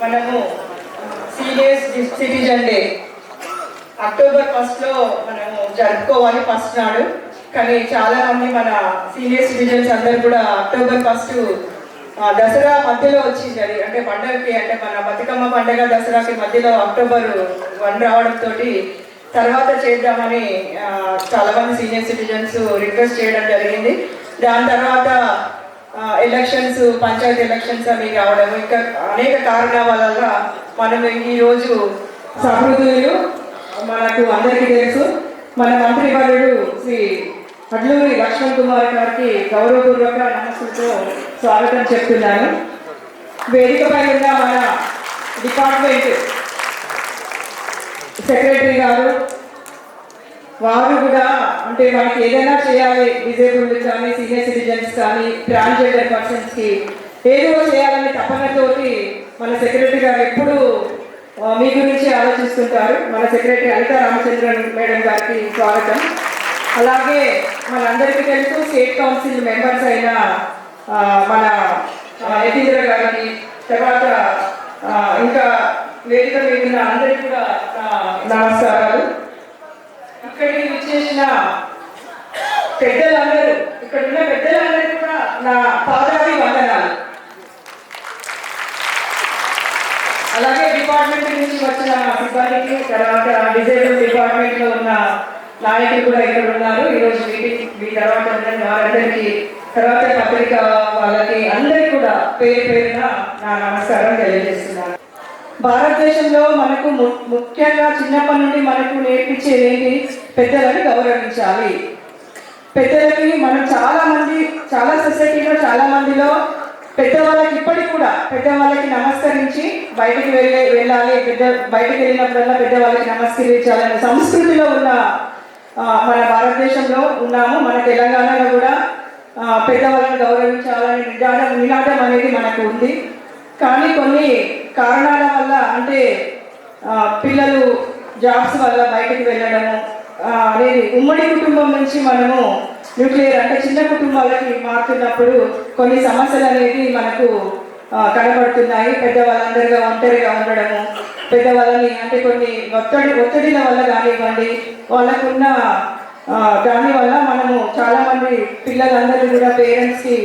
మనము seniors citizen day. October ఫస్ట్లో మనము జరుపుకోవాలి ఫస్ట్ నాడు. కానీ చాలా మంది మన సీనియర్ సిటిజన్స్ అందరు కూడా అక్టోబర్ ఫస్ట్ దసరా మధ్యలో వచ్చింది అది. అంటే పండగకి అంటే మన బతుకమ్మ పండగ దసరాకి మధ్యలో అక్టోబర్ వన్ రావడంతో తర్వాత చేద్దామని చాలా మంది సీనియర్ సిటిజన్స్ రిక్వెస్ట్ చేయడం జరిగింది. దాని తర్వాత ఎలక్షన్స్ పంచాయతీ ఎలక్షన్స్ అవి రావడం ఇంకా అనేక కారణాల వల్ల మనం ఈరోజు సమృద్ధులు మనకు అందరికీ తెలుసు మన మంత్రివర్యుడు శ్రీ అడ్లూరి లక్ష్మణ్ కుమార్ గారికి గౌరవపూర్వక నమస్సులతో స్వాగతం చెప్తున్నాను. వేదికపై ఉన్న మన డిపార్ట్మెంట్ సెక్రటరీ గారు వారు కూడా అంటే మనకి ఏదైనా చేయాలి డిజేబుల్డ్ కానీ సీనియర్ సిటిజన్స్ కానీ ట్రాన్స్జెండర్ పర్సన్స్కి ఏదో చేయాలని తపనతోటి మన సెక్రటరీ గారు ఎప్పుడు మీ గురించి ఆలోచిస్తుంటారు. మన సెక్రటరీ అనిత రామచంద్రన్ మేడం గారికి స్వాగతం. అలాగే మనందరికీ తెలుసు స్టేట్ కౌన్సిల్ మెంబర్స్ అయిన మన యతీంద్ర గారికి తర్వాత ఇంకా వేదిక మీద అందరికీ కూడా నమస్కారాలు. ఇక్కడ విచ్చేసిన పెద్దలందరూ ఇక్కడ ఉన్న పెద్దలందరూ కూడా నా పాదాది వందనాలు. అలాగే డిపార్ట్మెంట్ నుంచి వచ్చిన సిబ్బందికి తర్వాత డిజైన్ డిపార్ట్మెంట్లో ఉన్న నాయకులు కూడా ఇక్కడ ఉన్నారు. ఈరోజు మీటింగ్ మీ తర్వాత వారందరికీ తర్వాత పత్రిక వాళ్ళకి అందరికీ కూడా పేరు పేరున నా నమస్కారం తెలియజేస్తున్నాను. భారతదేశంలో మనకు ము- ముఖ్యంగా చిన్నప్పటి నుండి మనకు నేర్పించేది ఏంటి? పెద్దలని గౌరవించాలి. పెద్దలకి మనం చాలా మంది చాలా సొసైటీలో చాలా మందిలో పెద్దవాళ్ళకి ఇప్పటికి కూడా పెద్దవాళ్ళకి నమస్కరించి బయటికి వెళ్ళే వెళ్ళాలి. పెద్ద బయటికి వెళ్ళినప్పుడల్లా పెద్దవాళ్ళకి నమస్కరించాలనే సంస్కృతిలో ఉన్న మన భారతదేశంలో ఉన్నాము. మన తెలంగాణలో కూడా పెద్దవాళ్ళని గౌరవించాలనే నినాదం నినాదం అనేది మనకు ఉంది. కానీ కొన్ని కారణాల వల్ల అంటే పిల్లలు జాబ్స్ వల్ల బయటకు వెళ్ళడము అనేది ఉమ్మడి కుటుంబం నుంచి మనము న్యూక్లియర్ అంటే చిన్న కుటుంబాలకి మారుతున్నప్పుడు కొన్ని సమస్యలు అనేది మనకు కనబడుతున్నాయి. పెద్దవాళ్ళందరిగా ఒంటరిగా ఉండడము పెద్దవాళ్ళని అంటే కొన్ని ఒత్తిడి ఒత్తిడిల వల్ల కానివ్వండి వాళ్ళకున్న దానివల్ల దాని వల్ల మనము చాలామంది పిల్లలందరూ కూడా పేరెంట్స్కి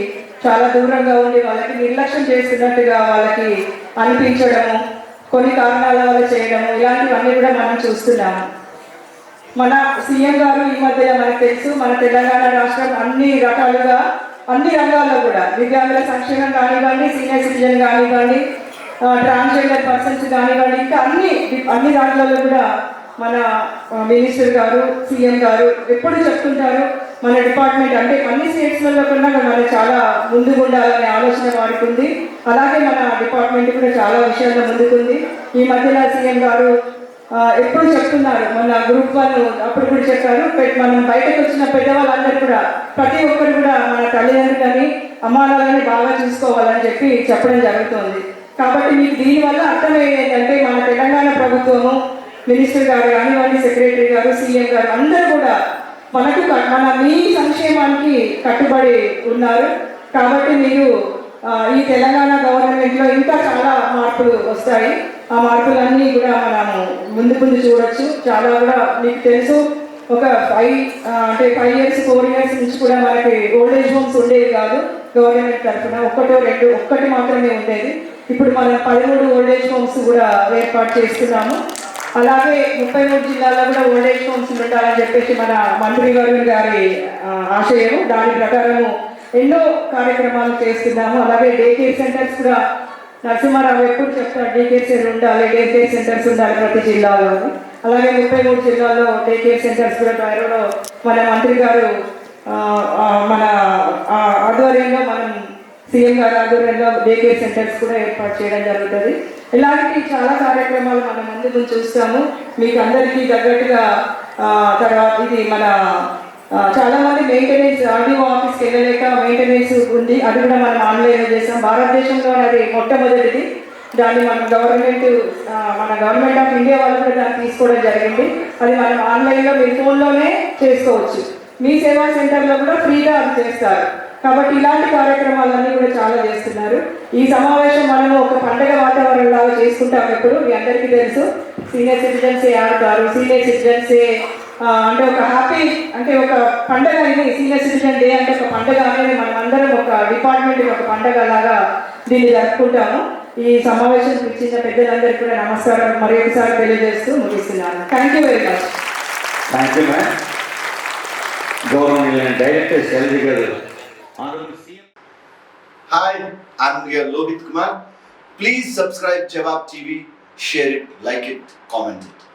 చాలా దూరంగా ఉండి వాళ్ళకి నిర్లక్ష్యం చేస్తున్నట్టుగా వాళ్ళకి అనిపించడము కొన్ని కారణాల వల్ల చేయడము ఇలాంటివన్నీ కూడా మనం చూస్తున్నాము మన సీఎం గారు ఈ మధ్యలో మనకు తెలుసు మన తెలంగాణ రాష్ట్రం అన్ని రకాలుగా అన్ని రంగాల్లో కూడా దివ్యాంగుల సంక్షేమం కానివ్వండి సీనియర్ సిటిజన్ కానివ్వండి ట్రాన్స్జెండర్ పర్సన్స్ కానివ్వండి ఇంకా అన్ని అన్ని రంగాల్లో కూడా మన మినిస్టర్ గారు సీఎం గారు ఎప్పుడు చెప్తుంటారు మన డిపార్ట్మెంట్ అంటే అన్ని స్టేట్స్లలో కన్నా మన చాలా ముందుకు ఉండాలనే ఆలోచన వాడుకుంది ఉంది. అలాగే మన డిపార్ట్మెంట్ కూడా చాలా విషయాల్లో ముందుకుంది. ఈ మధ్యలో సీఎం గారు ఎప్పుడు చెప్తున్నారు మన గ్రూప్ వాళ్ళు అప్పుడు కూడా చెప్పారు మనం బయటకు వచ్చిన పెద్దవాళ్ళందరూ కూడా ప్రతి ఒక్కరు కూడా మన తల్లిదండ్రులని అమ్మానాలని బాగా చూసుకోవాలని చెప్పి చెప్పడం జరుగుతుంది. కాబట్టి మీకు దీనివల్ల అర్థమయ్యేది అంటే మన తెలంగాణ ప్రభుత్వము మినిస్టర్ గారు కానివ్వండి సెక్రటరీ గారు సీఎం గారు అందరూ మనకు మన మీ సంక్షేమానికి కట్టుబడి ఉన్నారు. కాబట్టి మీరు ఈ తెలంగాణ గవర్నమెంట్లో ఇంకా చాలా మార్పులు వస్తాయి. ఆ మార్పులన్నీ కూడా మనము ముందు ముందు చూడొచ్చు. చాలా కూడా మీకు తెలుసు ఒక ఫైవ్ అంటే ఫైవ్ ఇయర్స్ ఫోర్ ఇయర్స్ నుంచి కూడా మనకి ఓల్డ్ ఏజ్ హోమ్స్ ఉండేవి కాదు గవర్నమెంట్ తరఫున. ఒక్కటో రెండు ఒక్కటి మాత్రమే ఉండేది. ఇప్పుడు మనం పదమూడు ఓల్డ్ ఏజ్ హోమ్స్ కూడా ఏర్పాటు చేస్తున్నాము. అలాగే ముప్పై మూడు జిల్లాల్లో కూడా ఓల్డ్ ఏజ్ హోమ్స్ ఉండాలని చెప్పేసి మన మంత్రి గారు గారి ఆశయం దాని ప్రకారము ఎన్నో కార్యక్రమాలు చేస్తున్నాము. అలాగే డే కేర్ సెంటర్స్ కూడా నరసింహారావు ఎప్పుడు చెప్తారు డే కేర్ సెంటర్ ఉండాలి డే కేర్ సెంటర్స్ ఉండాలి ప్రతి జిల్లాలో అలాగే ముప్పై మూడు జిల్లాల్లో డే కేర్ సెంటర్స్ కూడా తయారులో మన మంత్రి గారు మన ఆధ్వర్యంలో మనం సీఎం గారి ఆధ్వర్యంలో డే కేర్ సెంటర్స్ కూడా ఏర్పాటు చేయడం జరుగుతుంది. ఇలాంటి చాలా కార్యక్రమాలు మనం ముందు చూస్తాము. మీకు అందరికీ తగ్గట్టుగా తర్వాత ఇది మన చాలా మంది మెయింటెనెన్స్ ఆర్డీఓ ఆఫీస్కి వెళ్ళలేక మెయింటెనెన్స్ ఉంది. అది కూడా మనం ఆన్లైన్లో చేసాం భారతదేశంలో అది మొట్టమొదటిది. దాన్ని మన గవర్నమెంట్ మన గవర్నమెంట్ ఆఫ్ ఇండియా వాళ్ళు కూడా దాన్ని తీసుకోవడం జరిగింది. అది మనం ఆన్లైన్లో మీ ఫోన్లోనే చేసుకోవచ్చు. మీ సేవా సెంటర్లో కూడా ఫ్రీగా అది చేస్తారు. కాబట్టి ఇలాంటి కార్యక్రమాలన్నీ కూడా చాలా చేస్తున్నారు. ఈ సమావేశం మనము ఒక పండగ వాతావరణం లాగా చేసుకుంటాం ఎప్పుడు మీ అందరికీ తెలుసు సీనియర్ సిటిజన్స్ ఆడతారు సీనియర్ సిటిజన్స్ అంటే ఒక హ్యాపీ అంటే ఒక పండగ అనేది సీనియర్ సిటిజన్ డే అంటే ఒక పండగ అనేది మనం అందరం ఒక డిపార్ట్మెంట్ ఒక పండగ లాగా దీన్ని జరుపుకుంటాము. ఈ సమావేశం ఇచ్చిన పెద్దలందరికీ కూడా నమస్కారం. మరి ఒకసారి తెలియజేస్తూ ముగిస్తున్నాను. Thank you very much thank you ma'am గౌరవనీయులైన డైరెక్టర్ శైలజ గారు Hi, I'm here Lohit Kumar. Please subscribe Jawab TV, share it, like it, comment it.